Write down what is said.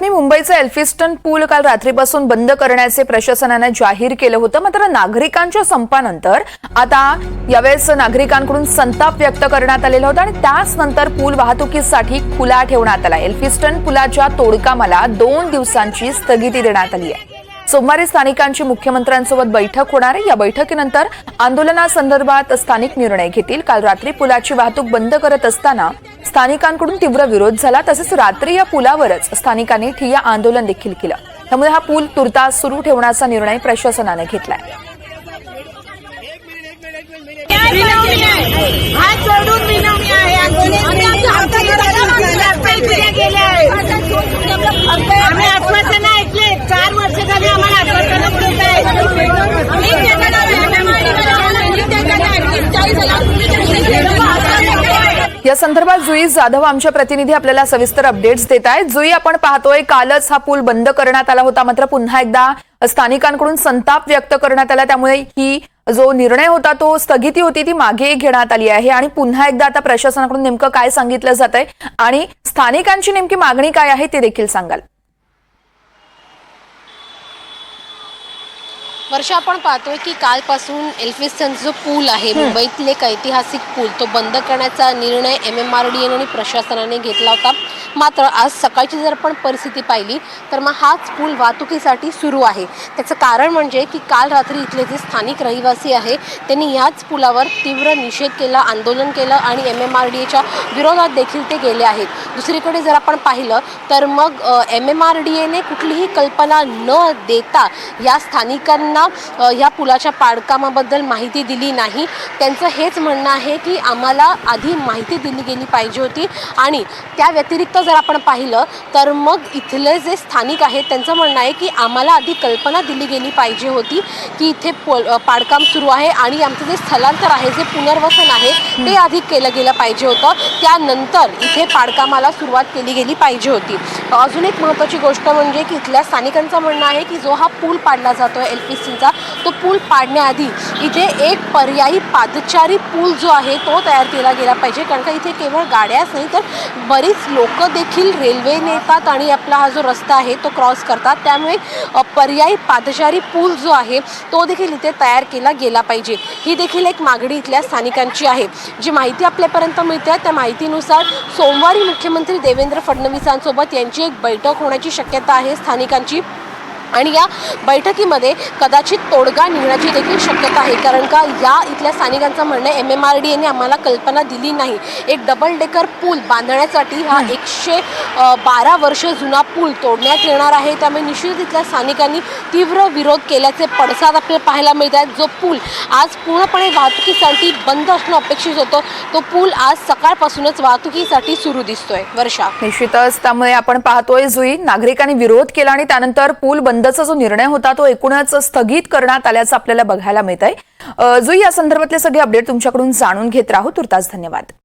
मी मुंबईचं एल्फिस्टन पूल काल रात्रीपासून बंद करण्याचे प्रशासनाने जाहीर केलं होतं. मात्र नागरिकांच्या संपानंतर आता यावेळेस नागरिकांकडून संताप व्यक्त करण्यात आलेला होता आणि त्याच नंतर पूल वाहतुकीसाठी खुला ठेवण्यात आला. एल्फिस्टन पुलाच्या तोडकामाला दोन दिवसांची स्थगिती देण्यात आली आहे. सोमवारी स्थानिकांची मुख्यमंत्र्यांसोबत बैठक होणार आहे. या बैठकीनंतर आंदोलनासंदर्भात स्थानिक निर्णय घेतील. काल रात्री पुलाची वाहतूक बंद करत असताना स्थानिकांकडून तीव्र विरोध झाला तसेच रात्री या पुलावरच स्थानिकांनी ठिय्या आंदोलन देखील केलं. त्यामुळे हा पूल तुर्तास सुरू ठेवण्याचा निर्णय प्रशासनाने घेतलाय विनवणी आहे हात जोडून विनवणी आहे आणि आमच्या हाताने पैसे गेले आहे आम्ही आश्वासन ऐकले चार वर्ष झाली आम्हाला आश्वासन देत आहे मी त्याच्याला मी त्याच्याला चाळीस या संदर्भात जुई जाधव आमच्या प्रतिनिधी आपल्याला सविस्तर अपडेट्स देत आहेत. जुई आपण पाहतोय कालच हा पूल बंद करण्यात आला होता. मात्र पुन्हा एकदा स्थानिकांकडून संताप व्यक्त करण्यात आला. त्यामुळे ही जो निर्णय होता तो स्थगिती होती ती मागे घेण्यात आली आहे. आणि पुन्हा एकदा आता प्रशासनाकडून नेमकं काय सांगितलं जात आहे आणि स्थानिकांची नेमकी मागणी काय आहे ते देखील सांगाल. वर्षा आपण पाहतोय की कालपासून एल्फिस्टन जो पूल आहे मुंबईतले एक ऐतिहासिक पूल तो बंद करण्याचा निर्णय M M R D N आणि प्रशासनाने घेतला होता. मात्र आज सकाळची जर आपण परिस्थिती पाहिली तर मग हाच पूल वाहतुकीसाठी सुरू आहे. त्याचं कारण म्हणजे की काल रात्री इथले जे स्थानिक रहिवासी आहे त्यांनी याच पुलावर तीव्र निषेध केला आंदोलन केलं आणि एम एम आर डी एच्या विरोधात देखील ते गेले आहेत. दुसरीकडे जर आपण पाहिलं तर मग एम एम आर डी एने कुठलीही कल्पना न देता या स्थानिकांना त्यांना या पुलाच्या पाडकामाबद्दल माहिती दिली नाही. त्यांचं हेच म्हणणं आहे की आम्हाला आधी माहिती दिली गेली पाहिजे होती आणि त्या व्यतिरिक्त जर आपण पाहिलं तर मग इथले जे स्थानिक आहेत त्यांचं म्हणणं आहे की आम्हाला आधी कल्पना दिली गेली पाहिजे होती की इथे पोल पाडकाम सुरू आहे आणि आमचं जे स्थलांतर आहे जे पुनर्वसन आहे ते आधी केलं गेलं पाहिजे होतं. त्यानंतर इथे पाडकामाला सुरुवात केली गेली पाहिजे होती. अजून एक महत्त्वाची गोष्ट म्हणजे की इथल्या स्थानिकांचं म्हणणं आहे की जो हा पूल पाडला जातो एल पी सीचा तो पूल पाडण्याआधी इथे एक पर्यायी पादचारी पूल जो आहे तो तयार केला गेला पाहिजे. कारण का इथे केवळ गाड्याच नाही तर बरीच लोक देखील रेल्वेने येतात आणि आपला हा जो रस्ता आहे तो क्रॉस करतात. त्यामुळे पर्यायी पादचारी पूल जो आहे तो देखील इथे तयार केला गेला पाहिजे. ही देखील एक मागणी इथल्या स्थानिकांची आहे. जी माहिती आपल्यापर्यंत मिळते त्या माहितीनुसार सोमवारी मुख्यमंत्री देवेंद्र फडणवीसांसोबत यांची एक बैठक होण्याची शक्यता आहे स्थानिकांची. आणि या बैठकीमध्ये कदाचित तोडगा निघण्याची देखील शक्यता आहे. कारण का या इथल्या स्थानिकांचं म्हणणं एम एम आर डी यांनी आम्हाला कल्पना दिली नाही. एक डबल डेकर पूल बांधण्यासाठी हा एकशे बारा वर्ष जुना पूल तोडण्यात येणार आहे. त्यामुळे निश्चित इथल्या स्थानिकांनी तीव्र विरोध केल्याचे पडसाद आपल्याला पाहायला मिळत आहेत. जो पूल आज पूर्णपणे वाहतुकीसाठी बंद असणं अपेक्षित होतं तो पूल आज सकाळपासूनच वाहतुकीसाठी सुरू दिसतोय. वर्षा. निश्चितच त्यामुळे आपण पाहतोय जुई नागरिकांनी विरोध केला आणि त्यानंतर पूल बंदचा जो निर्णय होता तो एकूणच स्थगित करण्यात आल्याचं आपल्याला बघायला मिळत आहे जो या संदर्भातले सगळे अपडेट तुमच्याकडून जाणून घेत राहू. तुर्तास धन्यवाद.